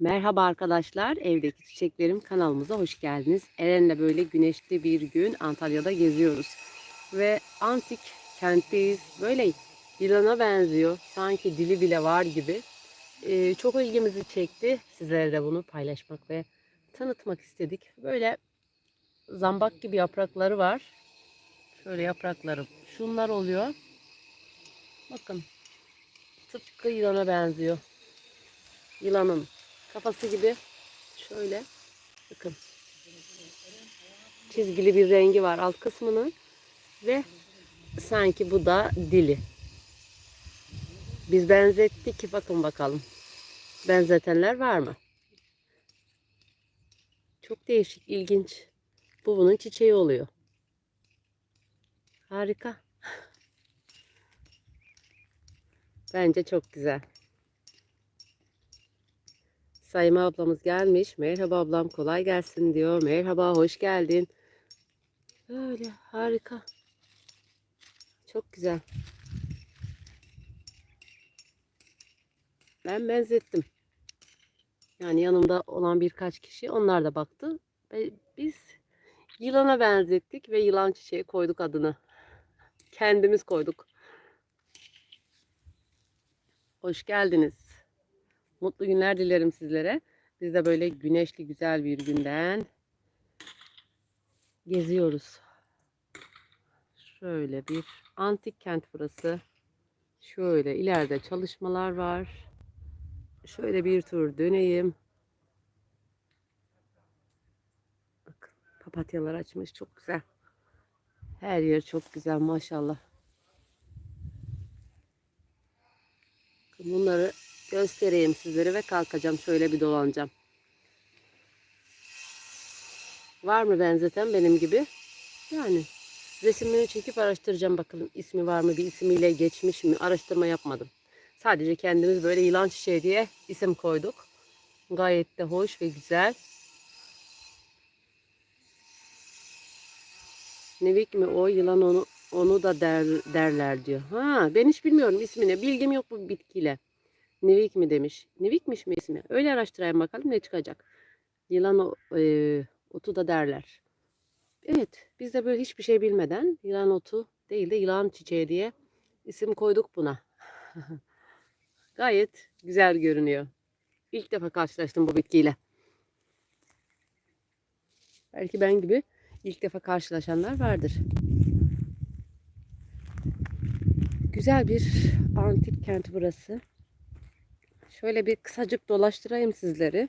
Merhaba arkadaşlar, evdeki çiçeklerim kanalımıza hoş geldiniz. Eren'le böyle güneşli bir gün Antalya'da geziyoruz. Ve antik kentteyiz. Böyle yılana benziyor. Sanki dili bile var gibi. Ee, çok ilgimizi çekti. Sizlere de bunu paylaşmak ve tanıtmak istedik. Böyle zambak gibi yaprakları var. Şöyle yaprakları. Şunlar oluyor. Bakın. Tıpkı yılana benziyor. Yılanın kafası gibi şöyle bakın çizgili bir rengi var alt kısmının ve sanki bu da dili. Biz benzettik ki bakın bakalım. Benzetenler var mı? Çok değişik, ilginç. Bu bunun çiçeği oluyor. Harika. Bence çok güzel. Sayma ablamız gelmiş. Merhaba ablam kolay gelsin diyor. Merhaba hoş geldin. Böyle harika. Çok güzel. Ben benzettim. Yani yanımda olan birkaç kişi onlar da baktı. Ve biz yılana benzettik ve yılan çiçeği koyduk adını. Kendimiz koyduk. Hoş geldiniz. Mutlu günler dilerim sizlere. Biz de böyle güneşli güzel bir günden geziyoruz. Şöyle bir antik kent burası. Şöyle ileride çalışmalar var. Şöyle bir tur döneyim. Bakın papatyalar açmış çok güzel. Her yer çok güzel maşallah. Bunları göstereyim sizlere ve kalkacağım. Şöyle bir dolanacağım. Var mı benzeten benim gibi? Yani resimlerini çekip araştıracağım bakalım ismi var mı bir ismiyle geçmiş mi araştırma yapmadım. Sadece kendimiz böyle yılan çiçeği diye isim koyduk. Gayet de hoş ve güzel. Nevik mi o yılan onu onu da der, derler diyor. Ha ben hiç bilmiyorum ismini. Bilgim yok bu bitkiyle. Nevik mi demiş. Nevikmiş mi ismi? Öyle araştırayım bakalım ne çıkacak. Yılan e, otu da derler. Evet biz de böyle hiçbir şey bilmeden yılan otu değil de yılan çiçeği diye isim koyduk buna. Gayet güzel görünüyor. İlk defa karşılaştım bu bitkiyle. Belki ben gibi ilk defa karşılaşanlar vardır. Güzel bir antik kent burası. Şöyle bir kısacık dolaştırayım sizleri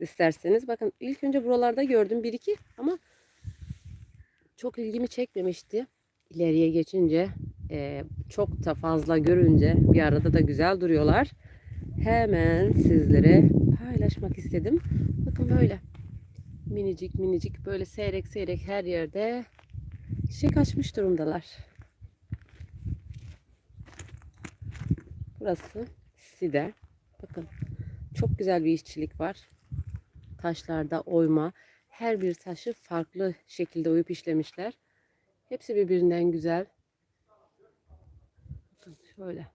isterseniz. Bakın ilk önce buralarda gördüm bir iki ama çok ilgimi çekmemişti. İleriye geçince e, çok da fazla görünce bir arada da güzel duruyorlar. Hemen sizlere paylaşmak istedim. Bakın böyle minicik minicik böyle seyrek seyrek her yerde çiçek açmış durumdalar. Burası Side. Bakın çok güzel bir işçilik var. Taşlarda oyma. Her bir taşı farklı şekilde oyup işlemişler. Hepsi birbirinden güzel. Şöyle.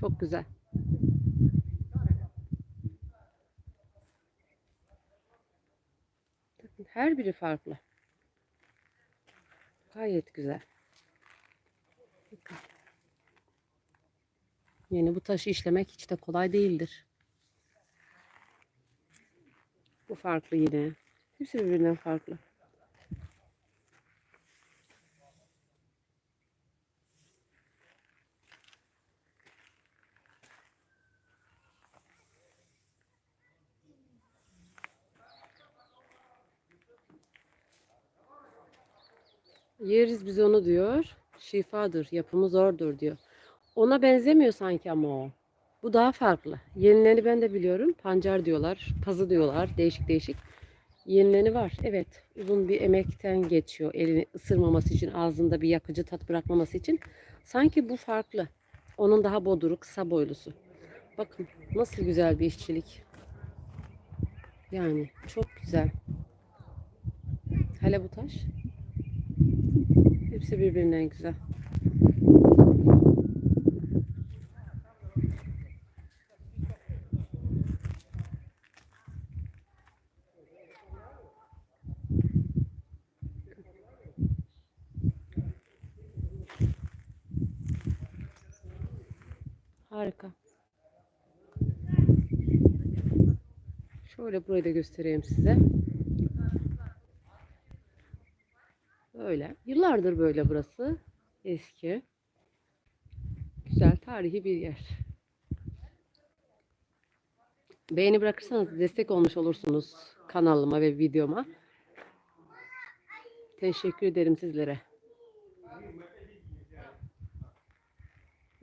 Çok güzel. Her biri farklı. Gayet güzel. Yani bu taşı işlemek hiç de kolay değildir. Bu farklı yine. Hepsi birbirinden farklı. Yeriz biz onu diyor. Şifadır, yapımı zordur diyor. Ona benzemiyor sanki ama o. Bu daha farklı. Yenilerini ben de biliyorum. Pancar diyorlar, pazı diyorlar. Değişik değişik. Yenileni var. Evet. Uzun bir emekten geçiyor. Elini ısırmaması için, ağzında bir yakıcı tat bırakmaması için. Sanki bu farklı. Onun daha boduru, kısa boylusu. Bakın nasıl güzel bir işçilik. Yani çok güzel. Hele bu taş. Hepsi birbirinden güzel. Harika. Şöyle burayı da göstereyim size. Böyle. Yıllardır böyle burası. Eski. Güzel tarihi bir yer. Beğeni bırakırsanız destek olmuş olursunuz kanalıma ve videoma. Teşekkür ederim sizlere.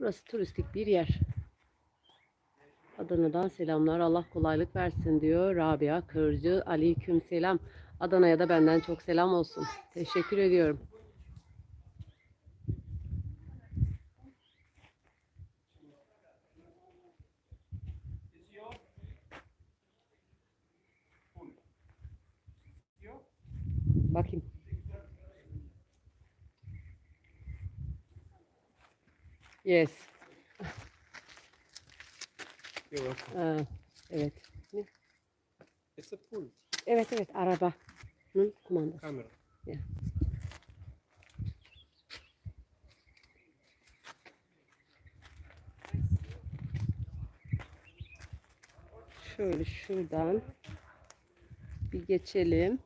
Burası turistik bir yer. Adana'dan selamlar. Allah kolaylık versin diyor Rabia Kırcı. Aleyküm selam. Adana'ya da benden çok selam olsun. Teşekkür ediyorum. Bakayım. Yes. You're welcome. Ha, evet. It's a pull Evet evet araba. Hı, kumandası. camera. Şöyle şuradan bir geçelim.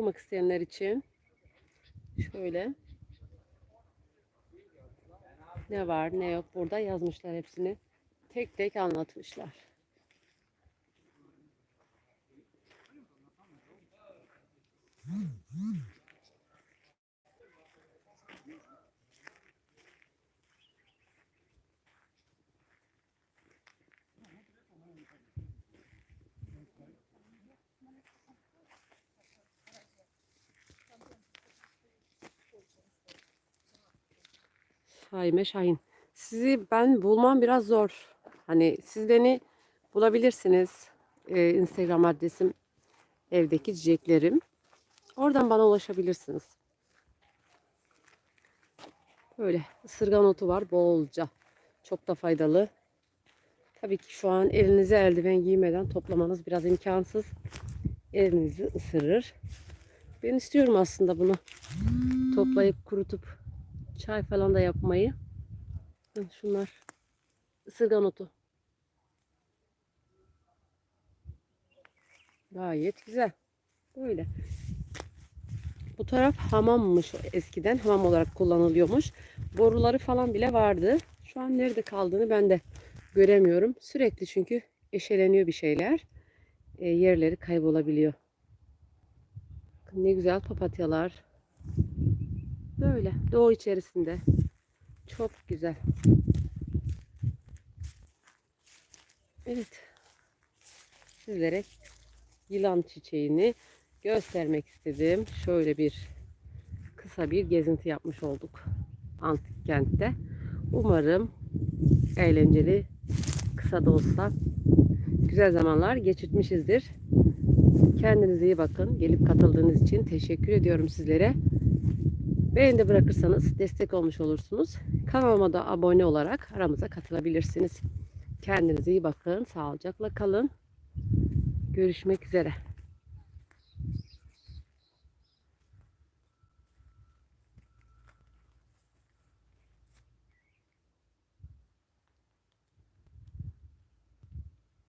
Okumak isteyenler için şöyle ne var ne yok burada yazmışlar hepsini. Tek tek anlatmışlar. Saime Şahin. Sizi ben bulmam biraz zor. Hani siz beni bulabilirsiniz. Ee, Instagram adresim evdeki çiçeklerim. Oradan bana ulaşabilirsiniz. Böyle ısırgan otu var bolca. Çok da faydalı. Tabii ki şu an elinize eldiven giymeden toplamanız biraz imkansız. Elinizi ısırır. Ben istiyorum aslında bunu toplayıp kurutup çay falan da yapmayı. Şunlar ısırgan otu. Gayet güzel. Böyle. Bu taraf hamammış eskiden. Hamam olarak kullanılıyormuş. Boruları falan bile vardı. Şu an nerede kaldığını ben de göremiyorum. Sürekli çünkü eşeleniyor bir şeyler. E, yerleri kaybolabiliyor. Ne güzel papatyalar. Böyle doğu içerisinde. Çok güzel. Evet. Sizlere yılan çiçeğini göstermek istedim. Şöyle bir kısa bir gezinti yapmış olduk antik kentte. Umarım eğlenceli kısa da olsa güzel zamanlar geçirtmişizdir. Kendinize iyi bakın. Gelip katıldığınız için teşekkür ediyorum sizlere. Beğeni bırakırsanız destek olmuş olursunuz. Kanalıma da abone olarak aramıza katılabilirsiniz. Kendinize iyi bakın. Sağlıcakla kalın. Görüşmek üzere.